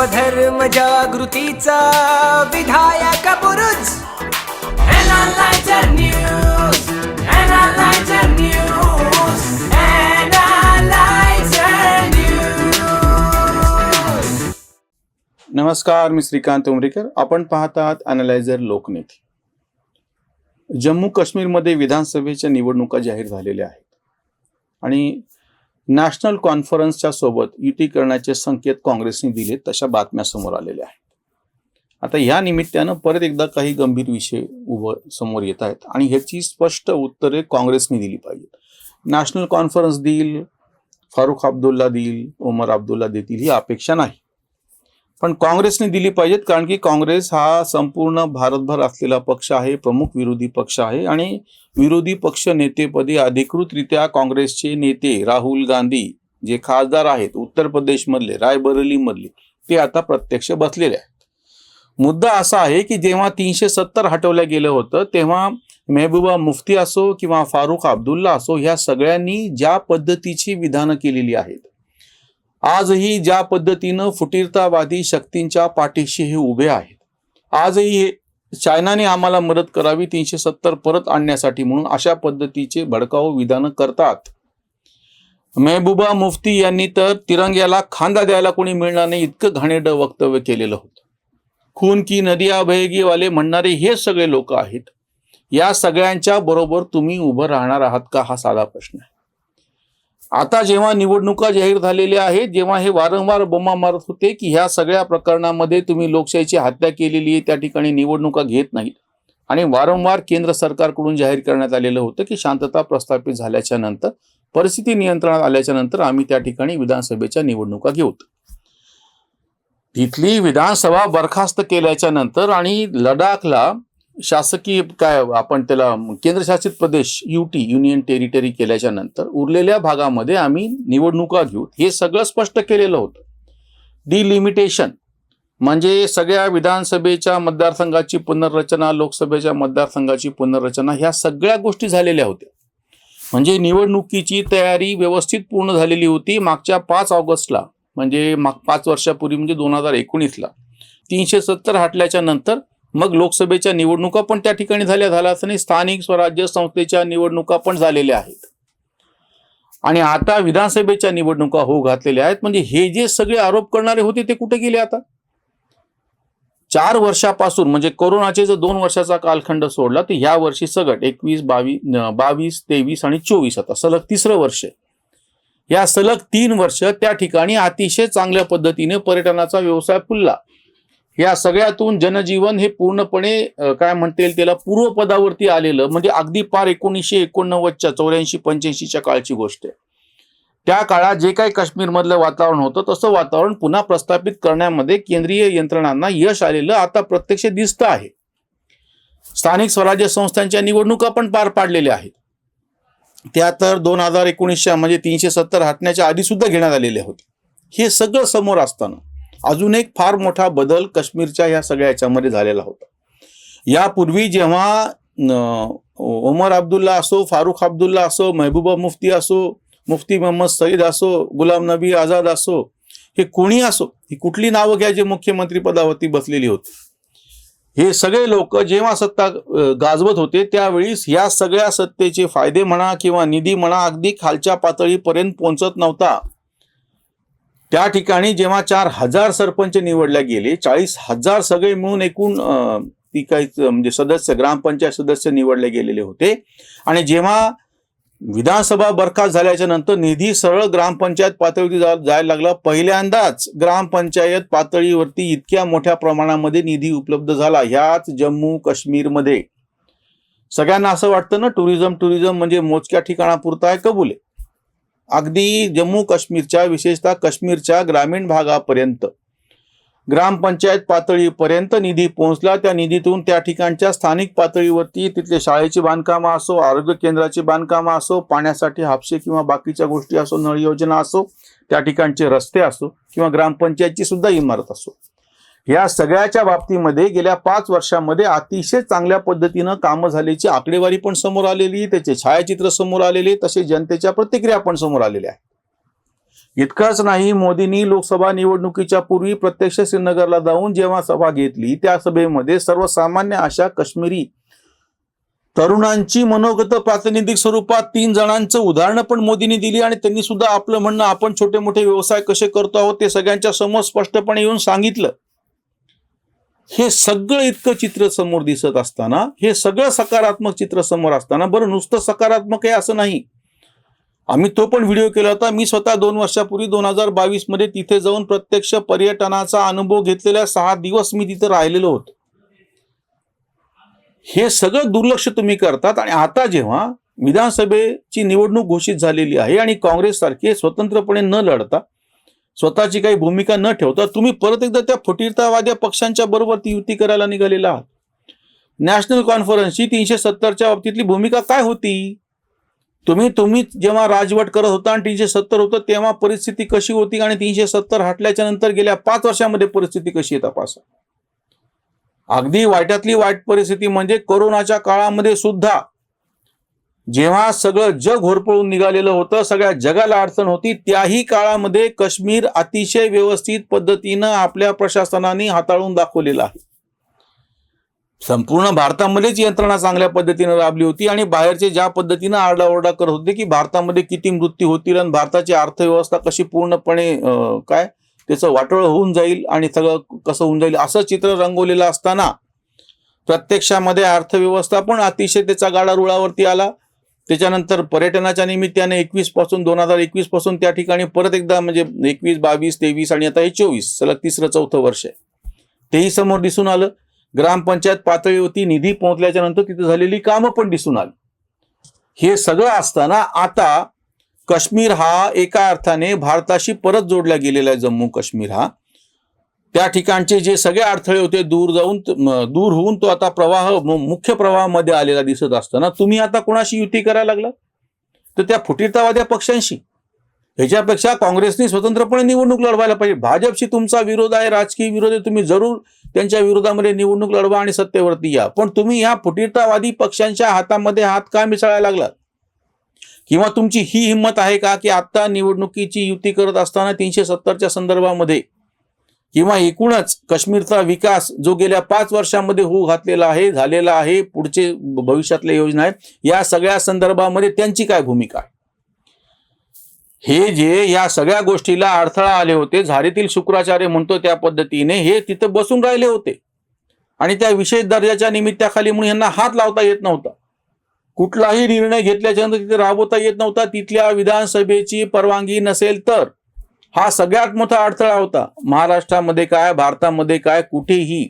धर्म जागृतीचा विधायक बुरुज. नमस्कार मी श्रीकांत उमरीकर. आपण पाहत आहात अनालायझर लोकनेते. जम्मू काश्मीरमध्ये विधानसभेच्या निवडणुका जाहीर झालेल्या आहेत. आणि नॅशनल कॉन्फरन्सच्या सोबत युती करण्याचे संकेत काँग्रेसने दिले तशा बातम्या समोर आलेल्या आहेत. आता या निमित्तानं परत एकदा काही गंभीर विषय उभं समोर येत आहेत आणि ह्याची स्पष्ट उत्तरे काँग्रेसने दिली पाहिजेत. नॅशनल कॉन्फरन्स देईल फारुख अब्दुल्ला देईल उमर अब्दुल्ला देतील ही अपेक्षा नाही. पण काँग्रेसने दिली पाहिजेत कारण की काँग्रेस हा संपूर्ण भारतभर असलेला पक्ष आहे प्रमुख विरोधी पक्ष आहे. आणि विरोधी पक्ष नेतेपदी अधिकृतरित्या काँग्रेसचे नेते राहुल गांधी जे खासदार आहेत उत्तर प्रदेशमधले रायबरेलीमधले ते आता प्रत्यक्ष बसलेले आहेत. मुद्दा असा आहे की जेव्हा तीनशे सत्तर हटवलं गेलं होतं तेव्हा मेहबूबा मुफ्ती असो किंवा फारुख अब्दुल्ला असो ह्या सगळ्यांनी ज्या पद्धतीची विधानं केलेली आहेत आजही ज्या पद्धतीनं फुटीरतावादी शक्तींच्या पाठीशी हे उभे आहेत आजही हे चायनाने आम्हाला मदत करावी तीनशे सत्तर परत आणण्यासाठी म्हणून अशा पद्धतीचे भडकाऊ विधानं करतात. मेहबूबा मुफ्ती यांनी तर तिरंग्याला खांदा द्यायला कोणी मिळणार नाही इतकं घाणेरडं वक्तव्य केलेलं होतं. खून की नदिया बहेगी वाले म्हणणारे हे सगळे लोक आहेत या सगळ्यांच्या बरोबर तुम्ही उभं राहणार आहात का हा साधा प्रश्न आहे. आता जेव्हा निवडणुका जाहीर झालेल्या आहेत जेव्हा हे वारंवार बोमा मारत होते की ह्या सगळ्या प्रकरणामध्ये तुम्ही लोकशाहीची हत्या केलेली आहे त्या ठिकाणी निवडणुका घेत नाहीत. आणि वारंवार केंद्र सरकारकडून जाहीर करण्यात आलेलं होतं की शांतता प्रस्थापित झाल्याच्यानंतर परिस्थिती नियंत्रणात आल्याच्यानंतर आम्ही त्या ठिकाणी विधानसभेच्या निवडणुका घेऊ. तिथली विधानसभा बरखास्त केल्याच्यानंतर आणि लडाखला शासकीय काय आपण त्याला केंद्रशासित प्रदेश युटी युनियन टेरिटरी केल्याच्यानंतर उरलेल्या भागामध्ये आम्ही निवडणुका घेऊ. हे सगळं स्पष्ट केलेलं होतं. डिलिमिटेशन म्हणजे सगळ्या विधानसभेच्या मतदारसंघाची पुनर्रचना लोकसभेच्या मतदारसंघाची पुनर्रचना ह्या सगळ्या गोष्टी झालेल्या होत्या. म्हणजे निवडणुकीची तयारी व्यवस्थित पूर्ण झालेली होती. मागच्या पाच ऑगस्टला म्हणजे माग पाच वर्षापूर्वी म्हणजे दोन हजार एकोणीसला तीनशे सत्तर हटल्याच्या नंतर मग लोकसभेच्या निवडणुका पण त्या ठिकाणी झाल्या. झाल्या असं नाही स्थानिक स्वराज्य संस्थेच्या निवडणुका पण झालेल्या आहेत. आणि आता विधानसभेच्या निवडणुका होऊ घातलेल्या आहेत. म्हणजे हे जे सगळे आरोप करणारे होते ते कुठे गेले आता? चार वर्षापासून म्हणजे कोरोनाचे जर दोन वर्षाचा कालखंड सोडला तर ह्या वर्षी सगट एकवीस बावीस बावीस तेवीस आणि चोवीस आता सलग तिसरं वर्ष. या सलग तीन वर्ष त्या ठिकाणी अतिशय चांगल्या पद्धतीने पर्यटनाचा व्यवसाय फुलला. या सगळ्यातून जनजीवन हे पूर्णपणे काय म्हणता येईल त्याला पूर्वपदावरती आलेलं म्हणजे अगदी पार एकोणीसशे एकोणनव्वदच्या चौऱ्याऐंशी पंच्याऐंशीच्या काळची गोष्ट आहे. त्या काळात जे काही काश्मीरमधलं वातावरण होतं तसं वातावरण पुन्हा प्रस्थापित करण्यामध्ये केंद्रीय यंत्रणांना यश आलेलं आता प्रत्यक्ष दिसतं आहे. स्थानिक स्वराज्य संस्थांच्या निवडणुका पण पार पाडलेल्या आहेत. त्या तर दोन हजार एकोणीसच्या म्हणजे तीनशे सत्तर हटण्याच्या आधी सुद्धा घेण्यात आलेल्या होत्या. हे सगळं समोर असताना अजून एक फार मोठा बदल काश्मीरच्या या सगळ्या याच्यामध्ये झालेला होता. यापूर्वी जेव्हा उमर ओमर अब्दुल्ला असो फारुख अब्दुल्ला असो महबूबा मुफ्ती असो मुफ्ती मोहम्मद सईद असो गुलाम नबी आझाद असो हे कोणी असो ही कुठली नावं घ्या जे मुख्यमंत्री पदावरती बसलेली होती? हे सगळे लोक जेव्हा सत्ता गाजवत होते त्यावेळीस या सगळ्या सत्तेचे फायदे म्हणा किंवा निधी म्हणा अगदी खालच्या पातळीपर्यंत पोहोचत नव्हता. त्या ठिकाणी जेव्हा चार हजार सरपंच निवडले गेले चाळीस हजार सगळे मिळून एकूण ती काही म्हणजे सदस्य ग्रामपंचायत सदस्य निवडले गेलेले होते. आणि जेव्हा विधानसभा बरखास्त झाल्याच्यानंतर निधी सरळ ग्रामपंचायत पातळीवरती जा- जायला लागला. पहिल्यांदाच ग्रामपंचायत पातळीवरती इतक्या मोठ्या प्रमाणामध्ये निधी उपलब्ध झाला. ह्याच जम्मू काश्मीरमध्ये. सगळ्यांना असं वाटतं ना टुरिझम टुरिझम म्हणजे मोजक्या ठिकाणापुरता आहे कबूल आहे. अगदी जम्मू काश्मीरच्या विशेषतः काश्मीरच्या ग्रामीण भागापर्यंत. ग्रामपंचायत पातळीपर्यंत निधी पोहोचला. त्या निधीतून त्या ठिकाणच्या स्थानिक पातळीवरती तिथले शाळेची बांधकामं असो आरोग्य केंद्राची बांधकामं असो पाण्यासाठी हापसे किंवा बाकीच्या गोष्टी असो नळ योजना असो त्या ठिकाणचे रस्ते असो किंवा ग्रामपंचायतची सुद्धा इमारत असो. या सगळ्याच्या बाबतीमध्ये गेल्या पाच वर्षामध्ये अतिशय चांगल्या पद्धतीनं कामं झाल्याची आकडेवारी पण समोर आलेली त्याचे छायाचित्र समोर आलेले तसे जनतेच्या प्रतिक्रिया पण समोर आलेल्या आहेत. इतकंच नाही मोदींनी लोकसभा निवडणुकीच्या पूर्वी प्रत्यक्ष श्रीनगरला जाऊन जेव्हा सभा घेतली त्या सभेमध्ये सर्वसामान्य अशा काश्मीरी तरुणांची मनोगत प्रातिनिधिक स्वरूपात तीन जणांचं उदाहरणं पण मोदींनी दिली आणि त्यांनी सुद्धा आपलं म्हणणं आपण छोटे मोठे व्यवसाय कसे करतो आहोत ते सगळ्यांच्या समोर स्पष्टपणे येऊन सांगितलं. हे सगळं इतकं चित्र समोर दिसत असताना हे सगळं सकारात्मक चित्र समोर असताना बरं नुसतं सकारात्मक आहे असं नाही. आम्ही तो पण व्हिडिओ केला होता. मी स्वतः दोन वर्षापूर्वी दोन हजार बावीसमध्ये तिथे जाऊन प्रत्यक्ष पर्यटनाचा अनुभव घेतलेल्या सहा दिवस मी तिथे राहिलेलो होतो. हे सगळं दुर्लक्ष तुम्ही करतात आणि आता जेव्हा विधानसभेची निवडणूक घोषित झालेली आहे आणि काँग्रेस सारखे स्वतंत्रपणे न लढता स्वतःची काही भूमिका न ठेवता तुम्ही परत एकदा त्या फुटीरतावाद्या पक्षांच्या बरोबर ती युती करायला निघालेला आहात. नॅशनल कॉन्फरन्सची तीनशे सत्तरच्या बाबतीतली भूमिका काय होती? तुम्ही तुम्ही जेव्हा राजवट करत होता आणि तीनशे सत्तर होतं तेव्हा परिस्थिती कशी होती आणि तीनशे सत्तर हटल्याच्या नंतर गेल्या पाच वर्षामध्ये परिस्थिती कशी आहे तपासा. अगदी वाईटातली वाईट परिस्थिती म्हणजे कोरोनाच्या काळामध्ये सुद्धा जेव्हा सगळं जग होरपळून निघालेलं होतं सगळ्या जगाला अडचण होती त्याही काळामध्ये काश्मीर अतिशय व्यवस्थित पद्धतीनं आपल्या प्रशासनाने हाताळून दाखवलेलं आहे. संपूर्ण भारतामध्येच यंत्रणा चांगल्या पद्धतीनं राबली होती आणि बाहेरचे ज्या पद्धतीनं आरडाओरडा करत होते की भारतामध्ये किती मृत्यू होतील आणि भारताची अर्थव्यवस्था कशी पूर्णपणे काय त्याचं वाटोळ होऊन जाईल आणि सगळं कसं होऊन जाईल असं चित्र रंगवलेलं असताना प्रत्यक्षामध्ये अर्थव्यवस्था पण अतिशय त्याचा गाडा रुळावरती आला. त्याच्यानंतर पर्यटनाच्या निमित्ताने एकवीसपासून दोन हजार एकवीसपासून त्या ठिकाणी परत एकदा म्हणजे एकवीस बावीस तेवीस आणि आता हे चोवीस सलग तिसरं चौथं वर्ष आहे. तेही समोर दिसून आलं. ग्रामपंचायत पातळीवरती निधी पोहोचल्याच्या नंतर तिथे झालेली कामं पण दिसून आली. हे सगळं असताना आता काश्मीर हा एका अर्थाने भारताशी परत जोडला गेलेला आहे जम्मू काश्मीर हा. त्या ठिकाणचे जे सगळे अडथळे होते दूर जाऊन दूर होऊन तो आता प्रवाह मु- मुख्य प्रवाहामध्ये आलेला दिसत असताना तुम्ही आता कोणाशी युती करायला लागला तर त्या फुटीरतावाद्या पक्षांशी. ह्याच्यापेक्षा काँग्रेसने स्वतंत्रपणे निवडणूक लढवायला पाहिजे. भाजपशी तुमचा विरोध आहे राजकीय विरोध आहे तुम्ही जरूर त्यांच्या विरोधामध्ये निवडणूक लढवा आणि सत्तेवरती या. पण तुम्ही ह्या फुटीरतावादी पक्षांच्या हातामध्ये हात का मिसळायला लागलात? किंवा तुमची ही हिंमत आहे का की आता निवडणुकीची युती करत असताना तीनशे सत्तरच्या संदर्भामध्ये किंवा एकूणच काश्मीरचा विकास जो गेल्या पाच वर्षामध्ये होऊ घातलेला आहे झालेला आहे पुढचे भविष्यातल्या योजना आहेत या सगळ्या संदर्भामध्ये त्यांची काय भूमिका? आहे हे जे या सगळ्या गोष्टीला अडथळा आले होते झारीतील शुक्राचार्य म्हणतो त्या पद्धतीने हे तिथं बसून राहिले होते. आणि त्या विशेष दर्जाच्या निमित्ताखाली म्हणून यांना हात लावता येत नव्हता. कुठलाही निर्णय घेतल्याच्या नंतर तिथे राबवता येत नव्हता. तिथल्या विधानसभेची परवानगी नसेल तर हा सगळ्यात मोठा अडथळा होता. महाराष्ट्रामध्ये काय भारतामध्ये काय कुठेही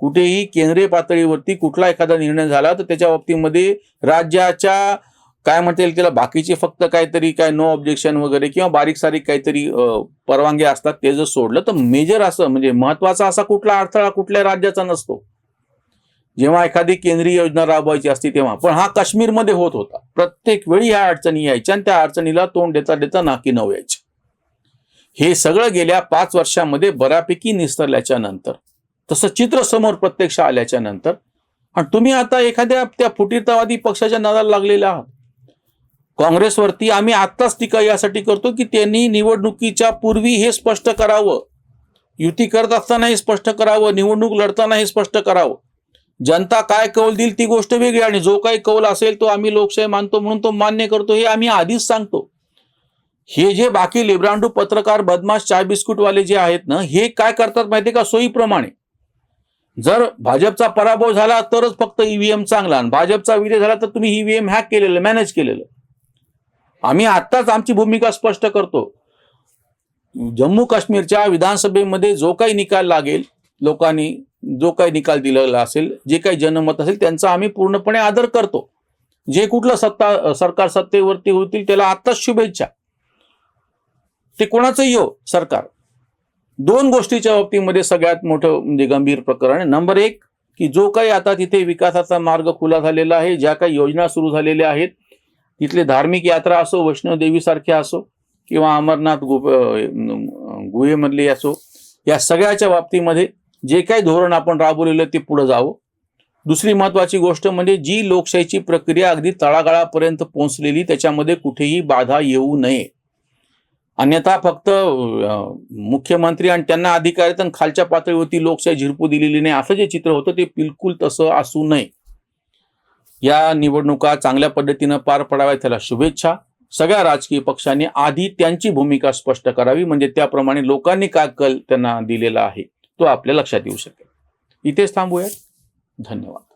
कुठेही केंद्रीय पातळीवरती कुठला एखादा निर्णय झाला तर त्याच्या बाबतीमध्ये राज्याच्या काय म्हणता येईल त्याला बाकीचे फक्त काहीतरी काय नो ऑब्जेक्शन वगैरे किंवा बारीक सारीक काहीतरी परवानगी असतात ते जर सोडलं तर मेजर असं म्हणजे महत्त्वाचा असा कुठला अडथळा कुठल्या राज्याचा नसतो. जेव्हा एखादी केंद्रीय योजना राबवायची असते तेव्हा. पण हा काश्मीरमध्ये होत होता. प्रत्येक वेळी ह्या अडचणी यायच्या आणि त्या अडचणीला तोंड देता देता नाकी नऊ यायची. हे सगळं गेल्या पाच वर्षामध्ये बऱ्यापैकी निस्तरल्याच्या नंतर तसं चित्र समोर प्रत्यक्ष आल्याच्यानंतर आणि तुम्ही आता एखाद्या त्या फुटीरतावादी पक्षाच्या नादाला लागलेल्या आहात. काँग्रेसवरती आम्ही आत्ताच टीका यासाठी करतो की त्यांनी निवडणुकीच्या पूर्वी हे स्पष्ट करावं. युती करत असताना हे स्पष्ट करावं निवडणूक लढताना हे स्पष्ट करावं. जनता काय कौल देईल ती गोष्ट वेगळी आणि जो काही कौल असेल तो आम्ही लोकशाही मानतो म्हणून तो मान्य करतो हे आम्ही आधीच सांगतो. हे जे बाकी लिब्रांडू पत्रकार बदमाश चाय बिस्कुटवाले जे आहेत ना हे काय करतात माहितीये का? सोयीप्रमाणे. जर भाजपचा पराभव झाला तरच फक्त ईव्हीएम चांगला आणि भाजपचा विजय झाला तर तुम्ही ईव्हीएम हॅक केलेलं मॅनेज केलेलं. आम्ही आत्ताच आमची भूमिका स्पष्ट करतो. जम्मू काश्मीरच्या विधानसभेमध्ये जो काही निकाल लागेल लोकांनी जो काही निकाल दिलेला असेल जे काही जनमत असेल त्यांचा आम्ही पूर्णपणे आदर करतो. जे कुठलं सत्ता सरकार सत्तेवरती होतील त्याला आत्ताच शुभेच्छा. ते कोणाचंही येऊ सरकार. दोन गोष्टीच्या बाबतीमध्ये सगळ्यात मोठं म्हणजे गंभीर प्रकरण आहे. नंबर एक की जो काही आता तिथे विकासाचा मार्ग खुला झालेला आहे ज्या काही योजना सुरू झालेल्या आहेत तिथले धार्मिक यात्रा असो वैष्णोदेवीसारख्या असो किंवा अमरनाथ गुप गुहेमधली गुहेमधले असो या सगळ्याच्या बाबतीमध्ये जे काही धोरण आपण राबवलेलं ते पुढे जावं. दुसरी महत्वाची गोष्ट म्हणजे जी लोकशाहीची प्रक्रिया अगदी तळागाळापर्यंत पोहोचलेली त्याच्यामध्ये कुठेही बाधा येऊ नये. अन्यथा फक्त मुख्यमंत्री आणि त्यांना अधिकार आहेत आणि खालच्या पातळीवरती लोकशाही झिरपू दिलेली नाही. असं जे चित्र होतं ते बिलकुल तसं असू नये. या निवडणुका चांगल्या पद्धतीनं पार पडाव्या त्याला शुभेच्छा. सगळ्या राजकीय पक्षांनी आधी त्यांची भूमिका स्पष्ट करावी. म्हणजे त्याप्रमाणे लोकांनी काय कल त्यांना दिलेला आहे तो आपल्या लक्षात येऊ शकेल. इथेच थांबूयात. धन्यवाद.